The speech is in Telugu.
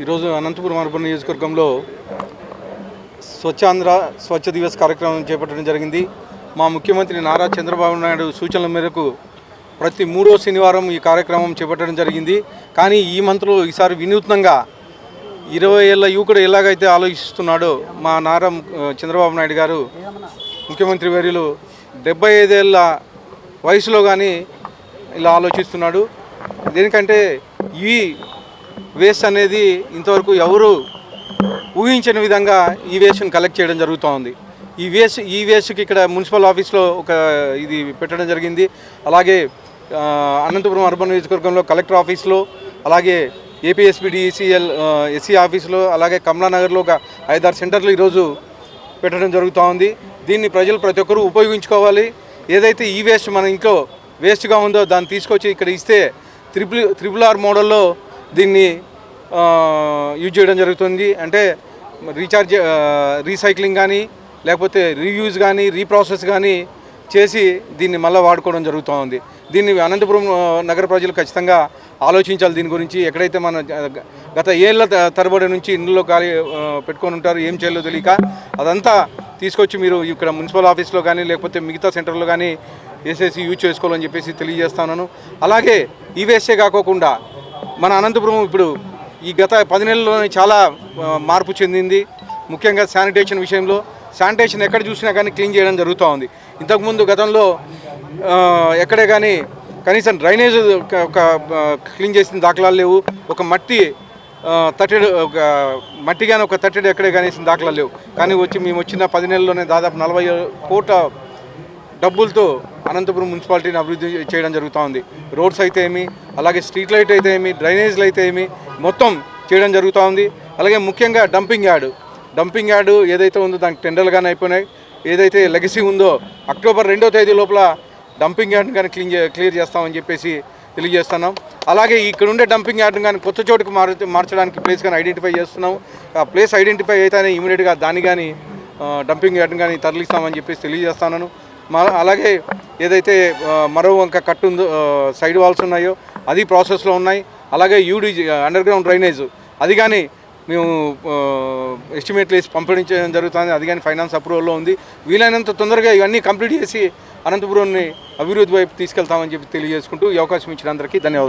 ఈరోజు అనంతపురం అర్బన్ నియోజకవర్గంలో స్వచ్ఛాంధ్ర స్వచ్ఛ దివస్ కార్యక్రమం చేపట్టడం జరిగింది. మా ముఖ్యమంత్రి నారా చంద్రబాబు నాయుడు సూచనల మేరకు ప్రతి మూడో శనివారం ఈ కార్యక్రమం చేపట్టడం జరిగింది. కానీ ఈ మంత్రులు ఈసారి వినూత్నంగా ఇరవై ఏళ్ళ యువకుడు ఎలాగైతే ఆలోచిస్తున్నాడో మా నారా చంద్రబాబు నాయుడు గారు ముఖ్యమంత్రి వర్యులు డెబ్బై ఐదేళ్ళ వయసులో కానీ ఇలా ఆలోచిస్తున్నాడు. దేనికంటే ఈ వేస్ట్ అనేది ఇంతవరకు ఎవరు ఊహించని విధంగా ఈ వేస్ట్ని కలెక్ట్ చేయడం జరుగుతూ ఉంది ఈ వేస్ట్ ఈ వేస్ట్కి ఇక్కడ మున్సిపల్ ఆఫీస్లో ఒక ఇది పెట్టడం జరిగింది. అలాగే అనంతపురం అర్బన్ నియోజకవర్గంలో కలెక్టర్ ఆఫీస్లో అలాగే ఏపీఎస్పీడిసిఎల్ ఎస్సీ ఆఫీస్లో అలాగే కమలానగర్లో ఒక ఐదారు సెంటర్లు ఈరోజు పెట్టడం జరుగుతూ ఉంది దీన్ని ప్రజలు ప్రతి ఒక్కరూ ఉపయోగించుకోవాలి. ఏదైతే ఈ వేస్ట్ మన ఇంట్లో వేస్ట్గా ఉందో దాన్ని తీసుకొచ్చి ఇక్కడ ఇస్తే త్రిపుల్ త్రిపుల్ ఆర్ మోడల్లో దీన్ని యూజ్ చేయడం జరుగుతుంది. అంటే రీఛార్జ్ రీసైక్లింగ్ కానీ లేకపోతే రీయూజ్ కానీ రీప్రాసెస్ కానీ చేసి దీన్ని మళ్ళీ వాడుకోవడం జరుగుతూ ఉంది. దీన్ని అనంతపురం నగర ప్రజలు ఖచ్చితంగా ఆలోచించాలి దీని గురించి. ఎక్కడైతే మన గత ఏళ్ళ త- తరబడి నుంచి ఇండ్లలో ఖాళీ పెట్టుకొని ఉంటారు ఏం చేయాలో తెలియక అదంతా తీసుకొచ్చి మీరు ఇక్కడ మున్సిపల్ ఆఫీస్లో కానీ లేకపోతే మిగతా సెంటర్లో కానీ వేసేసి యూజ్ చేసుకోవాలని చెప్పేసి తెలియజేస్తున్నాను అలాగే ఈ వేస్టే కాకోకుండా మన అనంతపురం ఇప్పుడు ఈ గత పది నెలల్లోనే చాలా మార్పు చెందింది. ముఖ్యంగా శానిటేషన్ విషయంలో. శానిటేషన్ ఎక్కడ చూసినా కానీ క్లీన్ చేయడం జరుగుతూ ఉంది. ఇంతకుముందు గతంలో ఎక్కడే కానీ కనీసం డ్రైనేజ్ ఒక- క్లీన్ చేసిన దాఖలాలు లేవు. ఒక మట్టి తట్టెడు ఒక మట్టి కానీ ఒక తట్టెడు ఎక్కడే కనీసం దాఖలాలు లేవు. కానీ వచ్చి మేము వచ్చిన పది నెలల్లోనే దాదాపు నలభై కోట్ల డబ్బులతో అనంతపురం మున్సిపాలిటీని అభివృద్ధి చేయడం జరుగుతూ ఉంది. రోడ్స్ అయితే ఏమి అలాగే స్ట్రీట్ లైట్ అయితే ఏమి డ్రైనేజ్లు అయితే ఏమి మొత్తం చేయడం జరుగుతూ ఉంది. అలాగే ముఖ్యంగా డంపింగ్ యార్డు. డంపింగ్ యార్డు ఏదైతే ఉందో దానికి టెండర్లు కానీ అయిపోయినాయి. ఏదైతే లెగసీ ఉందో అక్టోబర్ రెండో తేదీ లోపల డంపింగ్ యార్డ్ని కానీ క్లీన్ క్లియర్ చేస్తామని చెప్పేసి తెలియజేస్తున్నాం. అలాగే ఇక్కడ ఉండే డంపింగ్ యార్డ్ని కానీ కొత్త చోటుకు మార్చడానికి ప్లేస్ కానీ ఐడెంటిఫై చేస్తున్నాం. ఆ ప్లేస్ ఐడెంటిఫై అయితేనే ఇమీడియట్గా దాన్ని కానీ డంపింగ్ యార్డ్ని కానీ తరలిస్తామని చెప్పేసి తెలియజేస్తున్నాను అలాగే ఏదైతే మరో వంక కట్టు సైడ్ వాల్స్ ఉన్నాయో అది ప్రాసెస్లో ఉన్నాయి. అలాగే యూడి అండర్ గ్రౌండ్ డ్రైనేజ్. అది కానీ మేము ఎస్టిమేట్లు వేసి పంపించడం జరుగుతుంది. అది కానీ ఫైనాన్స్ అప్రూవల్లో ఉంది. వీలైనంత తొందరగా ఇవన్నీ కంప్లీట్ చేసి అనంతపురాన్ని అభివృద్ధి వైపు తీసుకెళ్తామని చెప్పి తెలియజేసుకుంటూ ఈ అవకాశం ఇచ్చిన అందరికీ ధన్యవాదాలు.